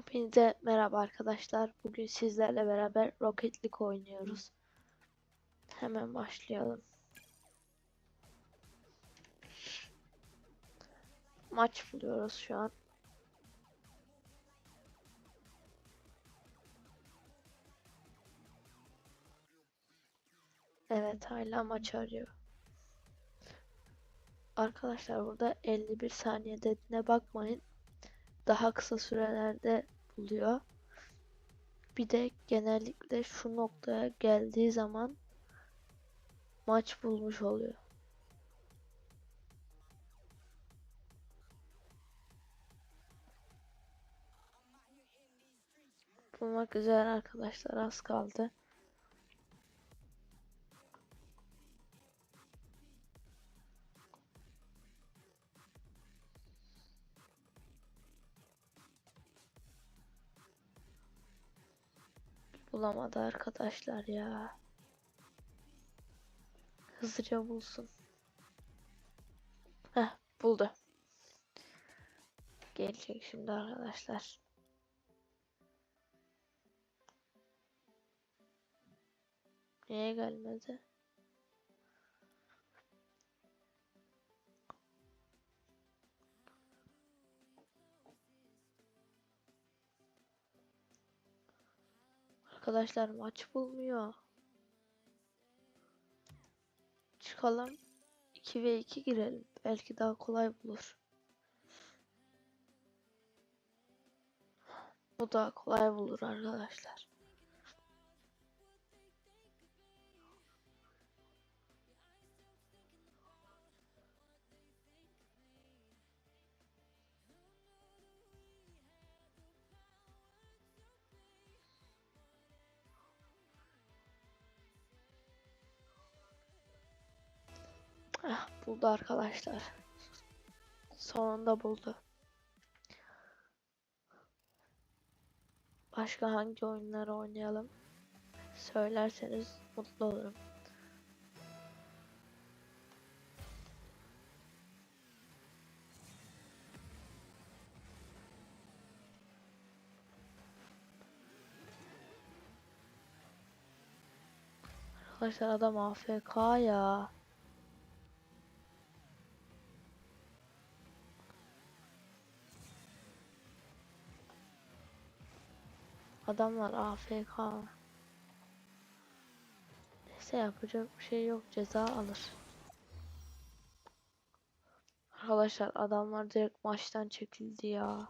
Hepinize merhaba arkadaşlar. Bugün sizlerle beraber Rocket League oynuyoruz. Hemen başlayalım. Maç buluyoruz şu an. Evet hala maç arıyor. Arkadaşlar burada 51 saniye dediğine bakmayın. Daha kısa sürelerde buluyor. Bir de genellikle şu noktaya geldiği zaman maç bulmuş oluyor. Bulmak üzere arkadaşlar az kaldı. Bulamadı arkadaşlar ya. Hızlıca bulsun. Heh buldu. Gelecek şimdi arkadaşlar. Niye gelmedi? Arkadaşlar maç bulmuyor. Çıkalım. 2 ve 2 girelim. Belki daha kolay bulur. Bu daha kolay bulur arkadaşlar. Buldu arkadaşlar. Sonunda buldu. Başka hangi oyunları oynayalım? Söylerseniz mutlu olurum. Arkadaşlar adam AFK ya. Adamlar AFK. Neyse yapacak bir şey yok. Ceza alır. Arkadaşlar adamlar direkt maçtan çekildi ya.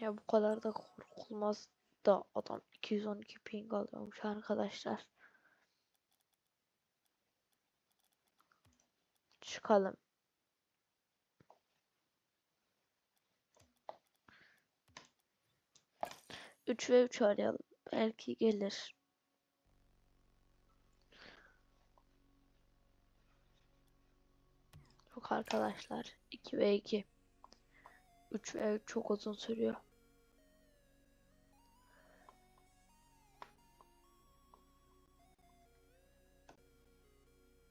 Ya bu kadar da korkulmaz da adam 212 ping alıyormuş arkadaşlar. Çıkalım. Üç ve üç arayalım. Belki gelir. Yok arkadaşlar. 2 ve 2. 3 ve 3 çok uzun sürüyor.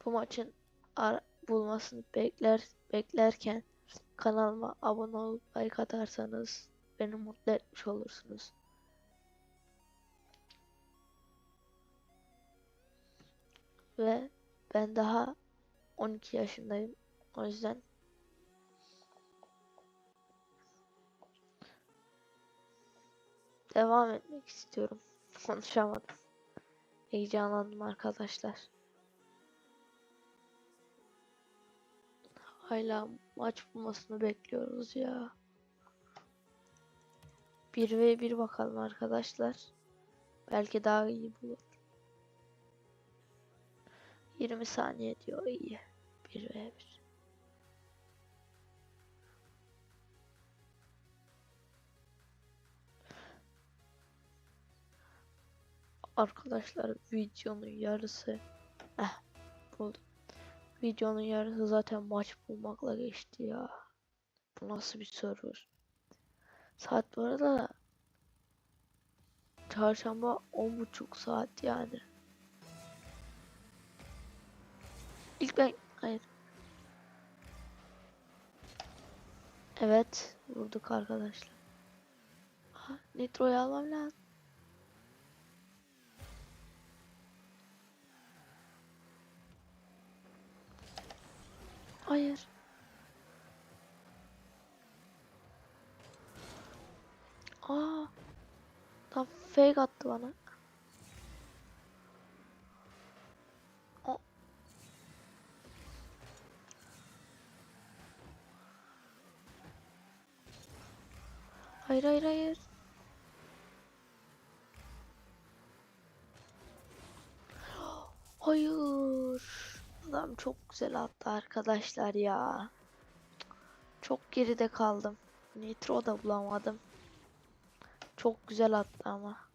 Bu maçın bulmasını bekler beklerken kanalıma abone olup like atarsanız beni mutlu etmiş olursunuz. Ve ben daha 12 yaşındayım. O yüzden devam etmek istiyorum. Konuşamadım. Heyecanlandım arkadaşlar. Hala maç bulmasını bekliyoruz ya. 1 ve 1 bakalım arkadaşlar. Belki daha iyi bulur. 20 saniye diyor iyi. 1 ve 1. Arkadaşlar videonun yarısı eh buldum. Videonun yarısı zaten maç bulmakla geçti ya. Bu nasıl bir server? Saat bu arada çarşamba 10.30 saat yani. İlk ben hayır. Evet, vurduk arkadaşlar. Ha, Nitro'yu almam lazım. Hayır. Aa. Tam fake attı bana. Hayır hayır hayır. Hayır. Adam çok güzel attı arkadaşlar ya. Çok geride kaldım. Nitro da bulamadım. Çok güzel attı ama.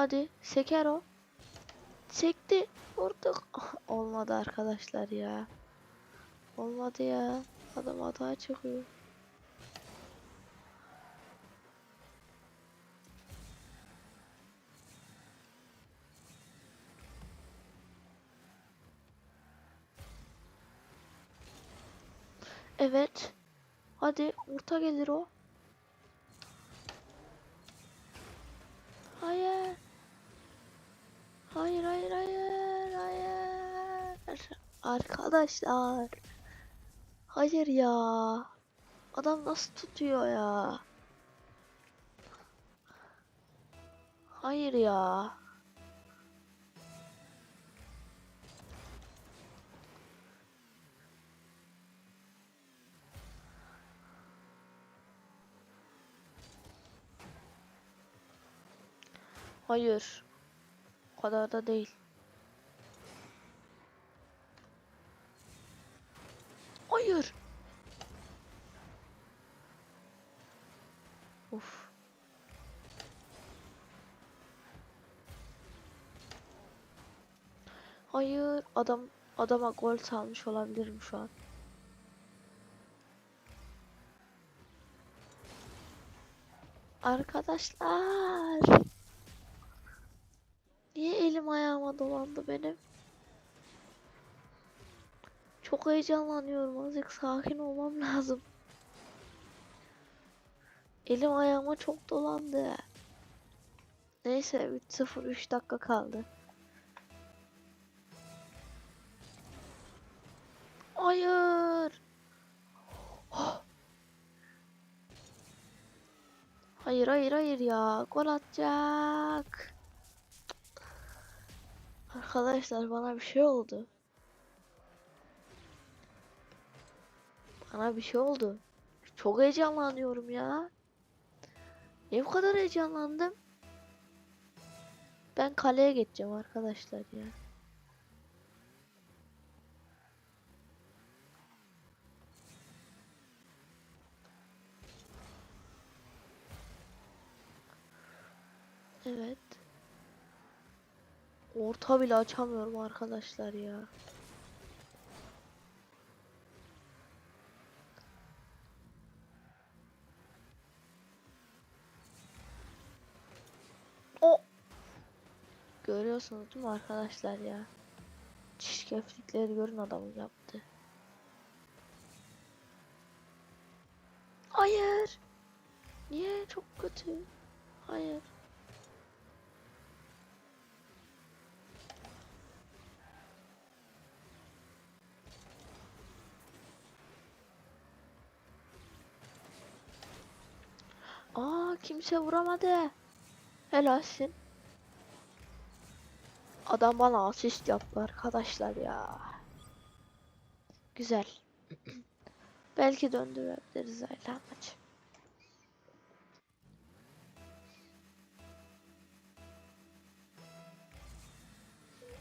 Hadi seker o. Sekti. Vurduk. Olmadı arkadaşlar ya. Olmadı ya. Adam hata çıkıyor. Evet. Hadi orta gelir o. Hayır. Hayır hayır hayır hayır. Arkadaşlar. Hayır ya. Adam nasıl tutuyor ya? Hayır ya. Hayır. O kadar da değil. Hayır. Uf. Hayır. Adam adama gol salmış olabilirim şu an. Arkadaşlar. Niye elim ayağıma dolandı benim? Çok heyecanlanıyorum. Azıcık sakin olmam lazım. Elim ayağıma çok dolandı. Neyse 3-0 3 dakika kaldı. Hayır. Oh. Hayır hayır hayır ya. Gol atacak. Arkadaşlar bana bir şey oldu. Bana bir şey oldu. Çok heyecanlanıyorum ya. Niye bu kadar heyecanlandım? Ben kaleye geçeceğim arkadaşlar ya. Evet. Orta bile açamıyorum arkadaşlar ya. O Görüyorsunuz değil mi arkadaşlar ya? Çirkeflikleri görün adamın yaptı. Hayır. Niye? Çok kötü. Hayır. Kimse vuramadı. Helalsin. Adam bana asist yaptı arkadaşlar ya. Güzel. Belki döndürebiliriz hala maçı.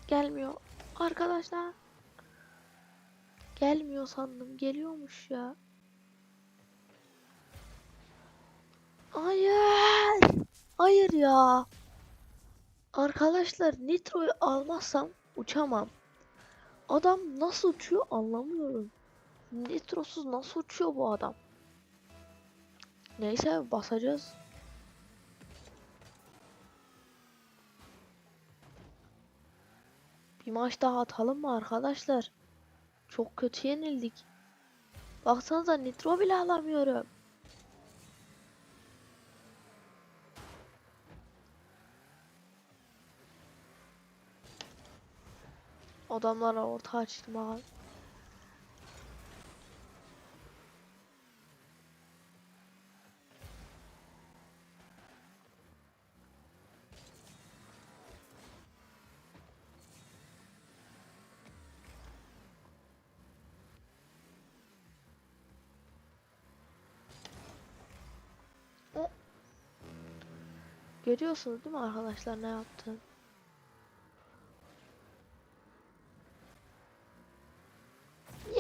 Gelmiyor. Arkadaşlar. Gelmiyor sandım. Geliyormuş ya. Hayır. Hayır ya. Arkadaşlar nitroyu almazsam uçamam. Adam nasıl uçuyor anlamıyorum. Nitrosuz nasıl uçuyor bu adam? Neyse basacağız. Bir maç daha atalım mı arkadaşlar? Çok kötü yenildik. Baksanıza nitro bile alamıyorum. Adamlara orta açtım abi. Görüyorsunuz değil mi arkadaşlar ne yaptım?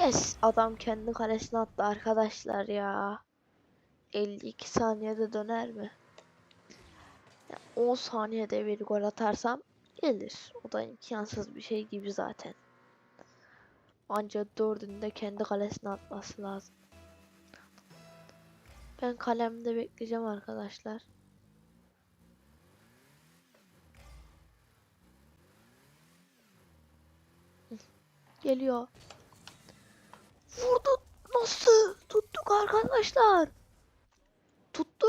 Yes, adam kendi kalesine attı arkadaşlar ya. 52 saniyede döner mi? Ya 10 saniyede bir gol atarsam gelir. O da imkansız bir şey gibi zaten. Ancak dördünde kendi kalesine atması lazım. Ben kalemde bekleyeceğim arkadaşlar. Geliyor. Vurdu. Nasıl? Tuttuk arkadaşlar. Tuttu.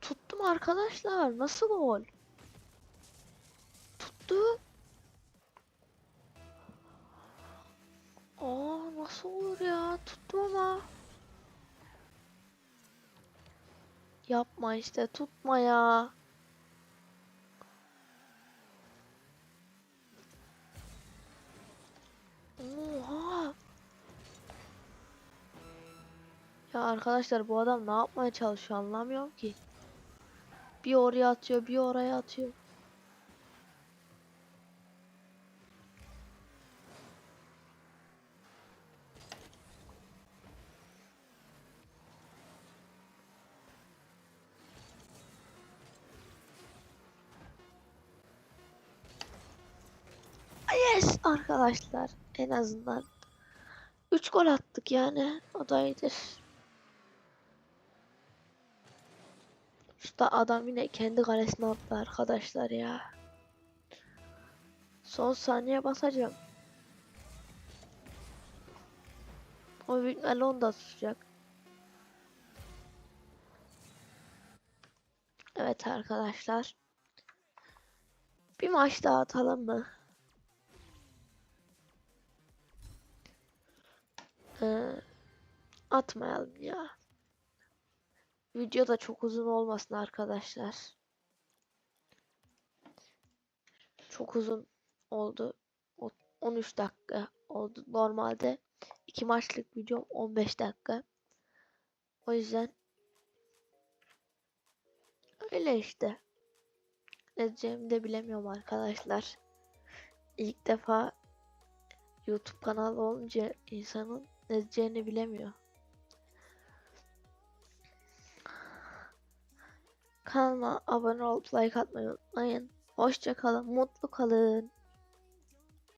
Tuttum arkadaşlar. Nasıl gol? Tuttu. Aa nasıl olur ya? Tuttum ama. Yapma işte tutma ya. Oha. Ya arkadaşlar bu adam ne yapmaya çalışıyor anlamıyorum ki. Bir oraya atıyor, bir oraya atıyor. Yes arkadaşlar en azından 3 gol attık yani o da. Şurada adam yine kendi kalesine attı arkadaşlar ya. Son saniye basacağım. O büyük onu da tutacak. Evet arkadaşlar. Bir maç daha atalım mı? Atmayalım ya. Video da çok uzun olmasın arkadaşlar. Çok uzun oldu. O- 13 dakika oldu. Normalde iki maçlık video 15 dakika. O yüzden öyle işte. Ne diyeceğimi de bilemiyorum arkadaşlar. İlk defa YouTube kanalı olunca insanın ne diyeceğini bilemiyor. Kanalıma abone olup like atmayı unutmayın. Hoşça kalın, mutlu kalın.